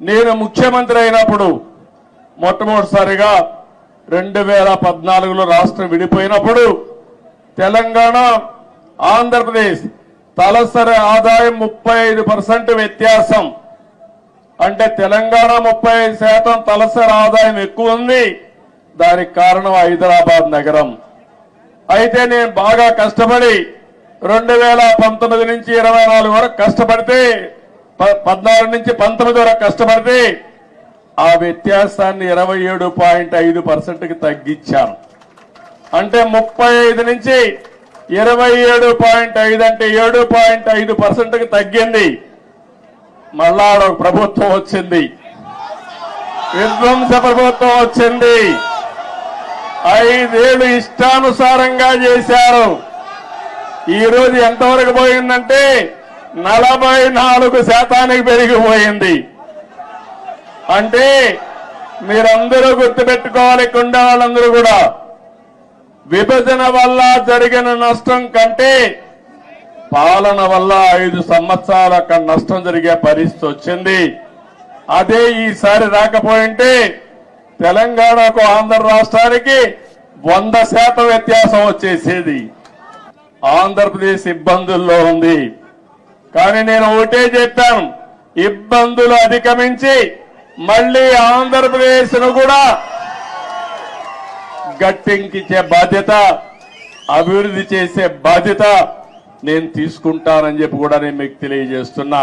నేను ముఖ్యమంత్రి అయినప్పుడు మొట్టమొదటిసారిగా రెండు వేల పద్నాలుగులో రాష్ట్రం విడిపోయినప్పుడు తెలంగాణ ఆంధ్రప్రదేశ్ తలసరి ఆదాయం ముప్పై ఐదు పర్సెంట్ వ్యత్యాసం. అంటే తెలంగాణ ముప్పై ఐదు శాతం తలసరి ఆదాయం ఎక్కువ ఉంది. దానికి కారణం హైదరాబాద్ నగరం. అయితే నేను బాగా కష్టపడి రెండు వేల పంతొమ్మిది నుంచి ఇరవై నాలుగు వరకు కష్టపడితే పద్నాలుగు నుంచి పంతొమ్మిది వరకు కష్టపడితే ఆ వ్యత్యాసాన్ని ఇరవై ఏడు పాయింట్ ఐదు పర్సెంట్కి తగ్గించారు. అంటే ముప్పై ఐదు నుంచి ఇరవై ఏడు పాయింట్ ఐదు అంటే ఏడు పాయింట్ ఐదు పర్సెంట్కి తగ్గింది. మళ్ళా ప్రభుత్వం వచ్చింది. విధ్వంస ప్రభుత్వం వచ్చింది. ఐదేళ్ళు ఇష్టానుసారంగా చేశారు. ఈరోజు ఎంతవరకు పోయిందంటే నలభై నాలుగు శాతానికి పెరిగిపోయింది. అంటే మీరందరూ గుర్తుపెట్టుకోవాలి కుండ వాళ్ళందరూ కూడా. విభజన వల్ల జరిగిన నష్టం కంటే పాలన వల్ల ఐదు సంవత్సరాల అక్కడ నష్టం జరిగే పరిస్థితి వచ్చింది. అదే ఈసారి రాకపోయింటే తెలంగాణకు ఆంధ్ర రాష్ట్రానికి వంద శాతం వ్యత్యాసం వచ్చేసేది. ఆంధ్రప్రదేశ్ ఇబ్బందుల్లో ఉంది. కానీ నేను ఒకటే చెప్పాను ఇబ్బందులు అధిగమించి మళ్ళీ ఆంధ్రప్రదేశ్ను కూడా గట్టెంకించే బాధ్యత అభివృద్ధి చేసే బాధ్యత నేను తీసుకుంటానని చెప్పి కూడా నేను మీకు తెలియజేస్తున్నా.